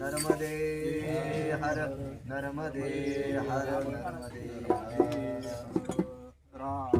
नर्मदे हर नर्मदे हर नर्मदे हर राम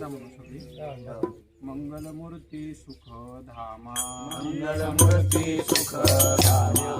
पहिल्यांदा म्हणू शकते मंगलमूर्ती सुख धामा मंगलमूर्ती सुख धामा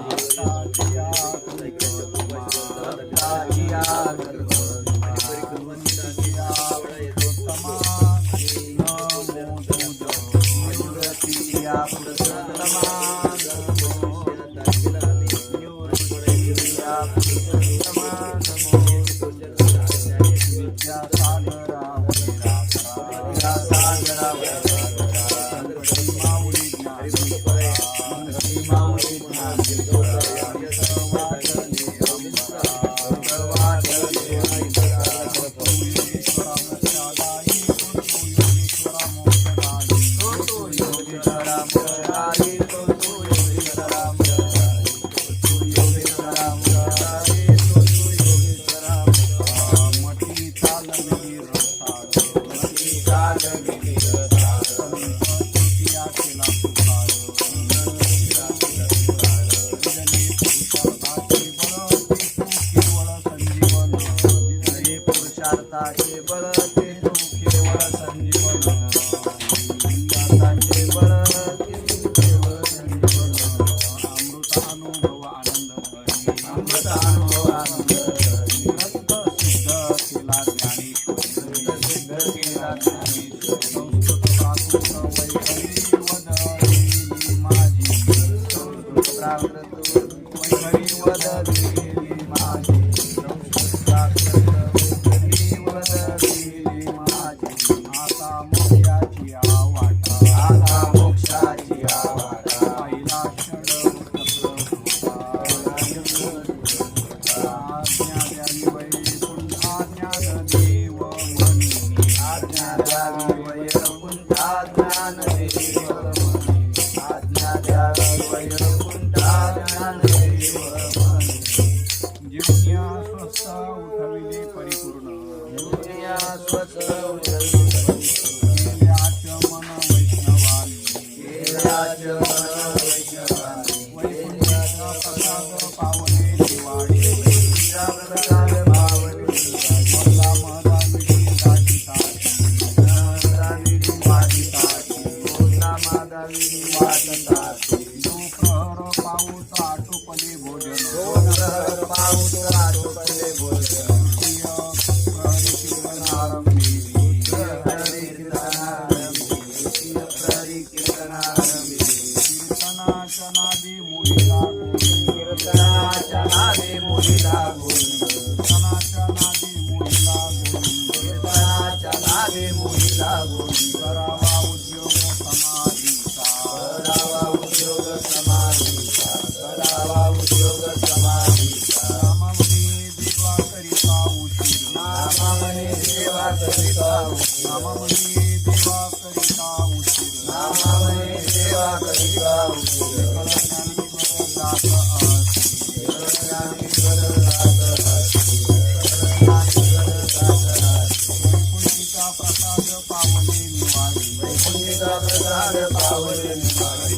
प्रसाद पावले निवारी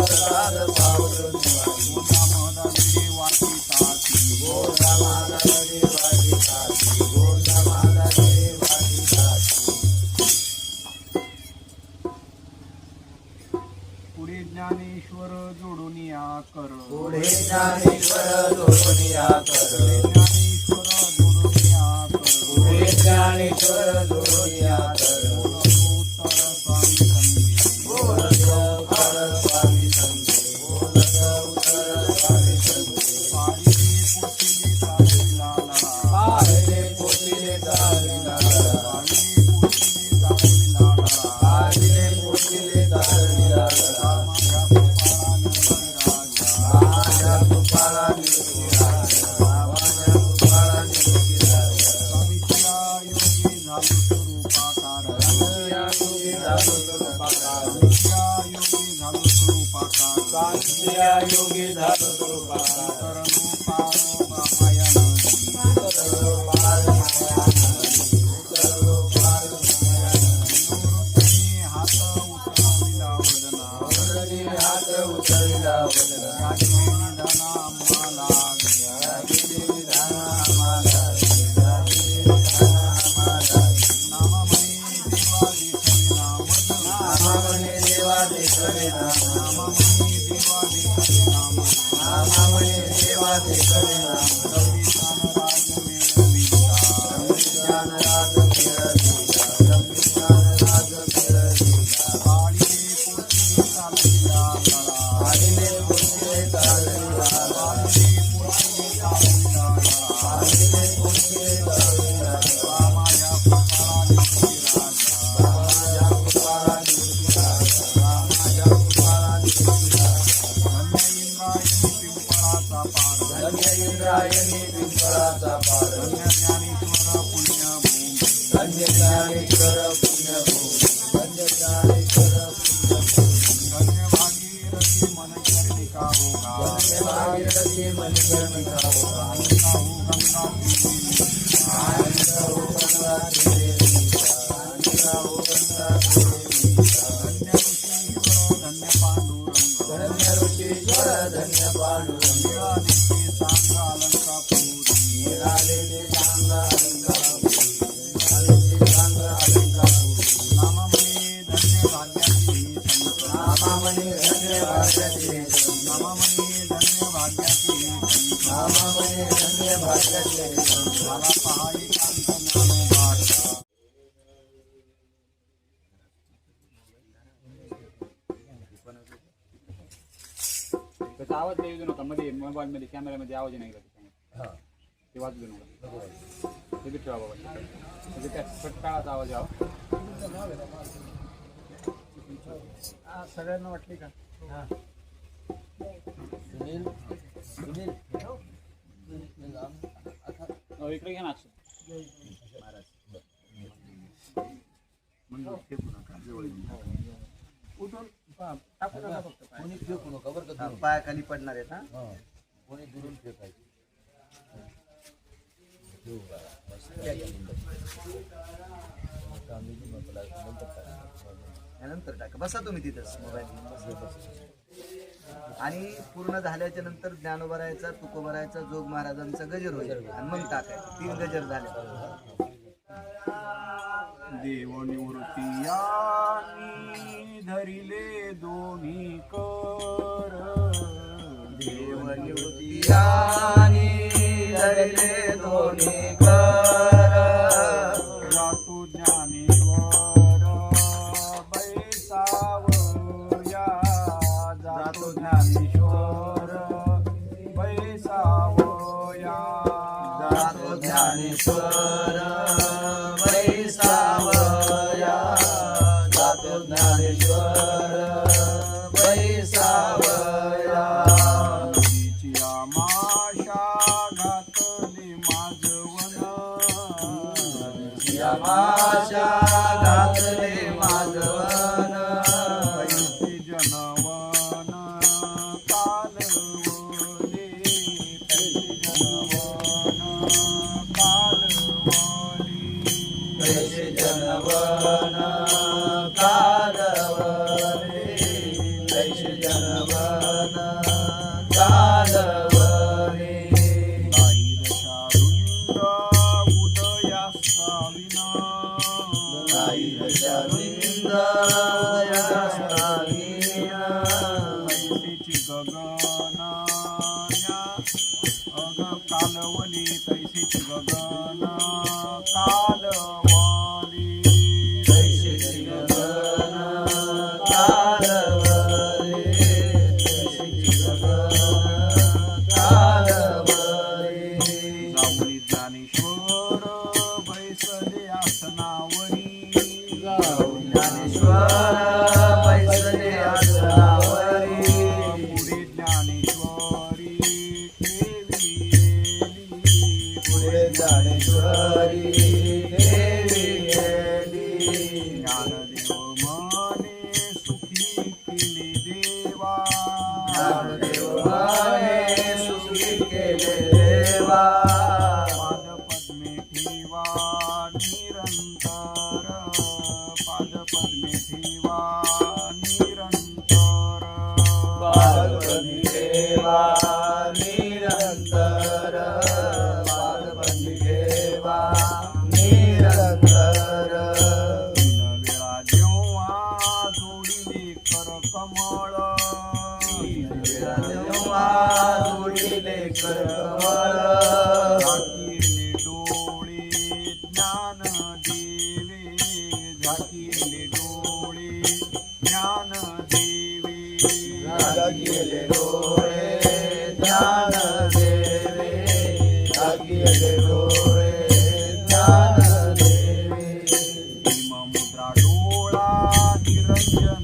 प्रसाद पावले पुढे ज्ञानेश्वर जोडून या कर. पुढे ज्ञानेश्वर जोडून या कर. ज्ञानेश्वर जोडून या कर. पुढे ज्ञानेश्वर जोडून योगी झालो स्वरूपाकार योगी झालो स्वरूपाकार Hare Rama पिंपळाचा पार धन्य इंद्रायणी पिंपळाचा पार. धन्य ज्ञानेश्वर पुण्यभूमी आवाज नाही येऊ नका मध्ये मोबाईल मध्ये कॅमेऱ्यामध्ये आवाज नाही येत हा. ते वाजू नका तिथे ठेवा बाबा. म्हणजे त्या फटकाळाचा आवाज यावा. सगळ्यांना वाटली का? सुनील सुनील. अहो, इकडे घ्या ना. उठून पा- टाकू नका फक्त पाय. कोणी फेकू नका बरं का दुरून. पायाखाली पडणार आहेत हा हा. कोणी दुरून फेकायचं? मस्त आहे का नंतर? आता आम्ही बी म्हटलं, नंतर काय? यानंतर टाका बसा तुम्ही तिथंच मोबाईल आणि पूर्ण झाल्याच्यानंतर ज्ञानोबरायचा तुकोबरायचा जोग महाराजांचा गजर होईल आणि मग टाकायचं तीन गजर झाले देव निवृत्ती यांनी धरिले दोन्ही कर. देव निवृत्ती यानी धरले दोन्ही कर. जातो ज्ञानेवर बैसावया जातो ज्ञानेश्वर. बैसावया जातो ज्ञानेश्वर. पुढे Yeah.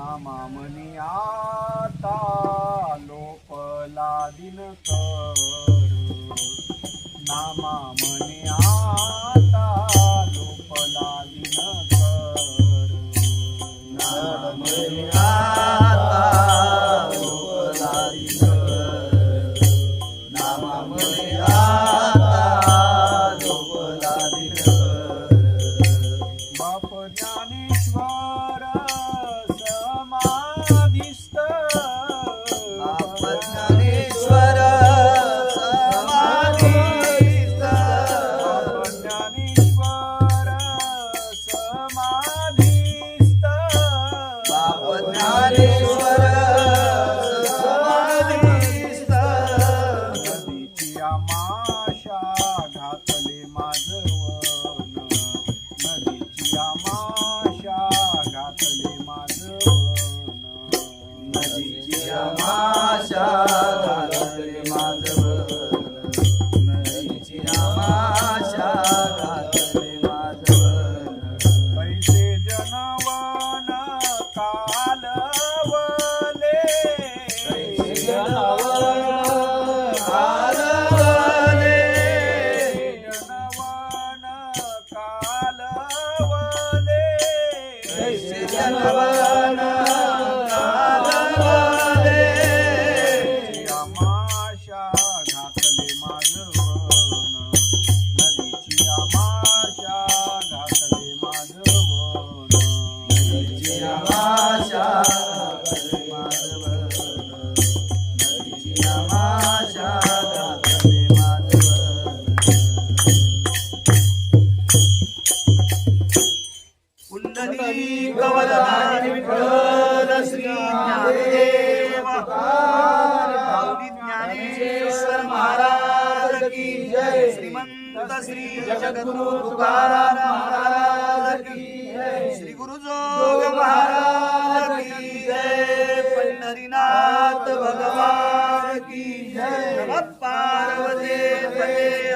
नामामनी आता लोपला दिन कर नामामनी आता संत श्री जगद्गुरु तुकाराम महाराज की श्री गुरु जोग महाराज की जय. पंढरीनाथ भगवान की जय. नमः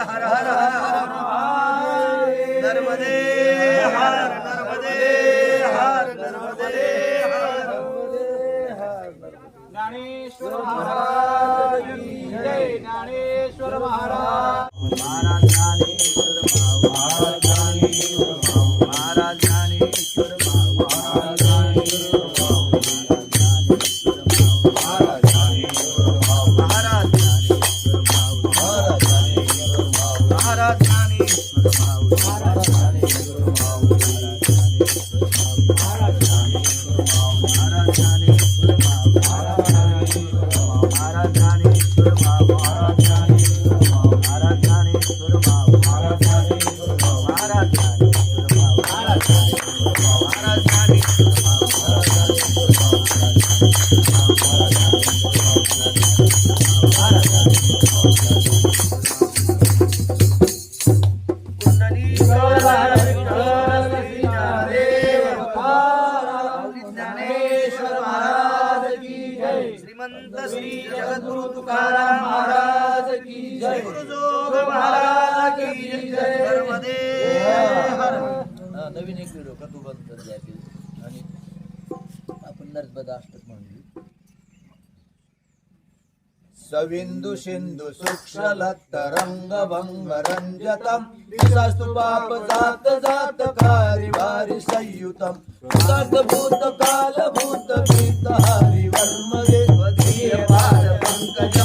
हर हर हर नर्मदे हर नर्मदे हर नर्मदे हर ज्ञानेश्वर महाराज जय. ज्ञानेश्वर महाराज महाराज Hare हा नवीन एक व्हिडिओ का तू बघतात आणि आपण नर्सबद अष्टक म्हणून सविन्दु भंग रंजतम विशस्तु पाप जात जात कारि वारि संयुतम्। सद्भूत कालभूत गीत हरिवर्म देवधीय पार पंकज